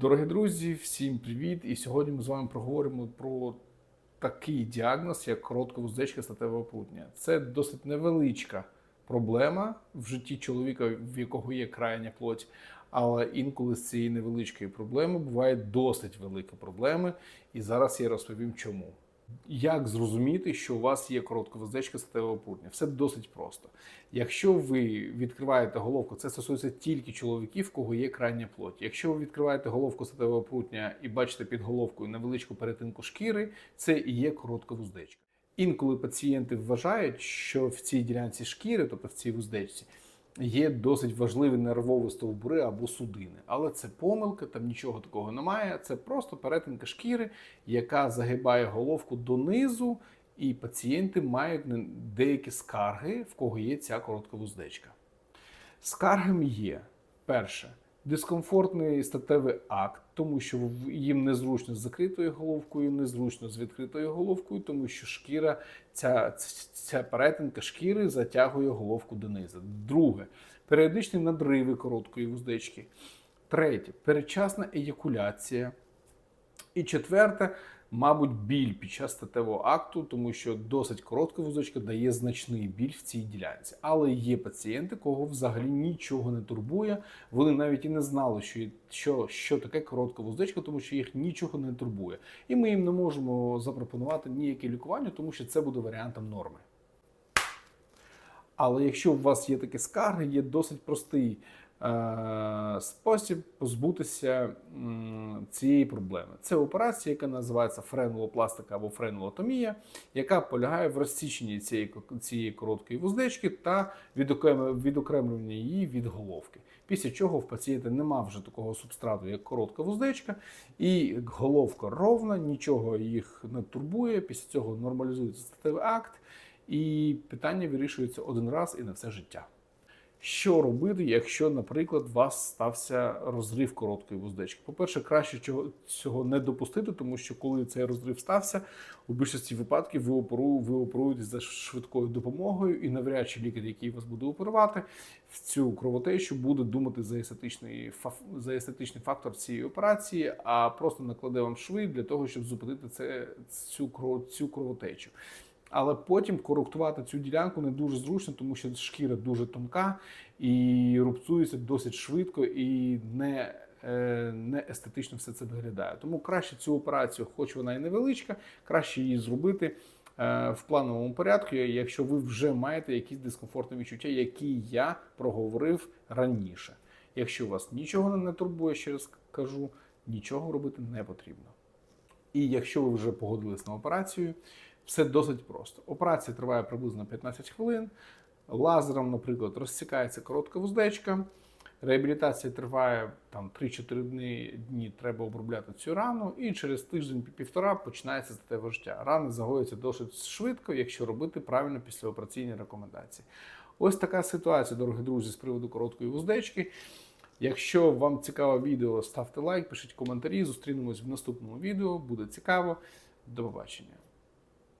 Дорогі друзі, всім привіт! І сьогодні ми з вами проговоримо про такий діагноз, як коротковуздечка статевого прутня. Це досить невеличка проблема в житті чоловіка, в якого є крайня плоть. Але інколи з цієї невеличкої проблеми бувають досить великі проблеми. І зараз я розповім чому. Як зрозуміти, що у вас є коротковуздечка статевого плутня? Все досить просто. Якщо ви відкриваєте головку, це стосується тільки чоловіків, в кого є крайня плоть. Якщо ви відкриваєте головку статевого плутня і бачите під головкою невеличку перетинку шкіри, це і є коротковуздечка. Інколи пацієнти вважають, що в цій ділянці шкіри, тобто в цій вуздечці, є досить важливі нервові стовбури або судини. Але це помилка, там нічого такого немає. Це просто перетинка шкіри, яка загибає головку донизу, і пацієнти мають деякі скарги, в кого є ця коротка вуздечка. Скаргами є перше. Дискомфортний статевий акт, тому що їм незручно з закритою головкою, незручно з відкритою головкою, тому що шкіра, ця, ця перетинка шкіри затягує головку донизу. Друге періодичні надриви короткої вуздечки. Третє передчасна еякуляція. І четверте, мабуть, біль під час статевого акту, тому що досить коротка вузочка дає значний біль в цій ділянці. Але є пацієнти, кого взагалі нічого не турбує. Вони навіть і не знали, що що, що таке коротка вуздечка, тому що їх нічого не турбує. І ми їм не можемо запропонувати ніяке лікування, тому що це буде варіантом норми. Але якщо у вас є такі скарги, є досить простий спосіб позбутися цієї проблеми. Це операція, яка називається френулопластика або френулотомія, яка полягає в розсіченні цієї цієї короткої вуздечки та відокремлення її від головки. Після чого в пацієнта нема вже такого субстрату, як коротка вуздечка, і головка ровна, нічого їх не турбує. Після цього нормалізується статевий акт. І питання вирішується один раз і на все життя. Що робити, якщо, наприклад, у вас стався розрив короткої вуздечки? По-перше, краще цього, не допустити, тому що коли цей розрив стався, у більшості випадків ви оперу, ви оперуєтесь за швидкою допомогою, і навряд чи лікар, який вас буде оперувати, в цю кровотечу буде думати за естетичний за естетичний фактор цієї операції, а просто накладе вам шви для того, щоб зупинити це цю цю кровотечу. Але потім коректувати цю ділянку не дуже зручно, тому що шкіра дуже тонка і рубцується досить швидко і не е, не естетично все це виглядає. Тому краще цю операцію, хоч вона і невеличка, краще її зробити е, в плановому порядку, якщо ви вже маєте якісь дискомфортні відчуття, які я проговорив раніше. Якщо вас нічого не турбує, ще раз кажу, нічого робити не потрібно. І якщо ви вже погодились на операцію, все досить просто. Операція триває приблизно 15 хвилин. Лазером, наприклад, розсікається коротка вуздечка. Реабілітація триває там 3-4 дні, треба обробляти цю рану, і через тиждень-півтора починається статеве життя. Рани загоюються досить швидко, якщо робити правильно післяопераційні рекомендації. Ось така ситуація, дорогі друзі, з приводу короткої вуздечки. Якщо вам цікаве відео, ставте лайк, пишіть коментарі. Зустрінемось в наступному відео. Буде цікаво. До побачення.